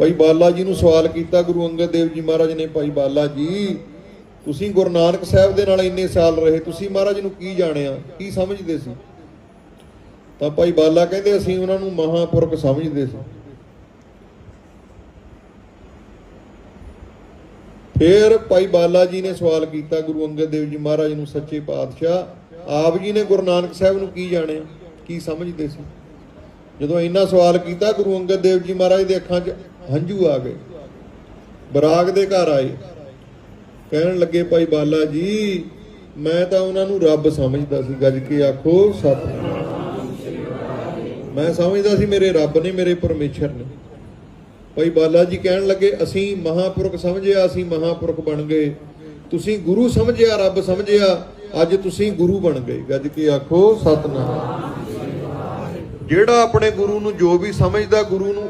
ਭਾਈ ਬਾਲਾ ਜੀ ਨੂੰ ਸਵਾਲ ਕੀਤਾ, ਗੁਰੂ ਅੰਗਦ ਦੇਵ ਜੀ ਮਹਾਰਾਜ ਨੇ, ਭਾਈ ਬਾਲਾ ਜੀ, ਤੁਸੀਂ ਗੁਰੂ ਨਾਨਕ ਸਾਹਿਬ ਦੇ ਨਾਲ ਇੰਨੇ ਸਾਲ ਰਹੇ, ਤੁਸੀਂ ਮਹਾਰਾਜ ਨੂੰ ਕੀ ਜਾਣਿਆ, ਕੀ ਸਮਝਦੇ ਸੀ? ਤਾਂ ਭਾਈ ਬਾਲਾ ਕਹਿੰਦੇ, ਅਸੀਂ ਉਹਨਾਂ ਨੂੰ ਮਹਾਪੁਰਖ ਸਮਝਦੇ ਸੀ। ਫਿਰ ਭਾਈ ਬਾਲਾ ਜੀ ਨੇ ਸਵਾਲ ਕੀਤਾ, ਗੁਰੂ ਅੰਗਦ ਦੇਵ ਜੀ ਮਹਾਰਾਜ ਨੂੰ, ਸੱਚੇ ਪਾਤਸ਼ਾਹ, ਆਪ ਜੀ ਨੇ ਗੁਰੂ ਨਾਨਕ ਸਾਹਿਬ ਨੂੰ ਕੀ ਜਾਣਿਆ, ਕੀ ਸਮਝਦੇ ਸੀ? ਜਦੋਂ ਇੰਨਾ ਸਵਾਲ ਕੀਤਾ, ਗੁਰੂ ਅੰਗਦ ਦੇਵ ਜੀ ਮਹਾਰਾਜ ਦੇ ਅੱਖਾਂ 'ਚ ਹੰਝੂ ਆ ਗਏ। ਬਰਾਗ ਦੇ ਘਰ ਆਏ। ਕਹਿਣ ਲੱਗੇ, ਭਾਈ ਬਾਲਾ ਜੀ, ਮੈਂ ਤਾਂ ਉਹਨਾਂ ਨੂੰ ਰੱਬ ਸਮਝਦਾ ਸੀ। ਗੱਜ ਕੇ ਆਖੋ ਸਤਿਨਾਮ ਮੈਂ ਸਮਝਦਾ ਸੀ ਮੇਰੇ ਰੱਬ ਨੇ, ਮੇਰੇ ਪਰਮੇਸ਼ਰ ਨੇ। ਭਾਈ ਬਾਲਾ ਜੀ ਕਹਿਣ ਲੱਗੇ, ਅਸੀਂ ਮਹਾਪੁਰਖ ਸਮਝਿਆ, ਅਸੀਂ ਮਹਾਪੁਰਖ ਬਣ ਗਏ। ਤੁਸੀਂ ਗੁਰੂ ਸਮਝਿਆ, ਰੱਬ ਸਮਝਿਆ, ਅੱਜ ਤੁਸੀਂ ਗੁਰੂ ਬਣ ਗਏ। ਗੱਜ ਕੇ ਆਖੋ, ਸਤਨਾਮ। ਜਿਹੜਾ ਆਪਣੇ ਗੁਰੂ ਨੂੰ ਜੋ ਵੀ ਸਮਝਦਾ, ਗੁਰੂ ਨੂੰ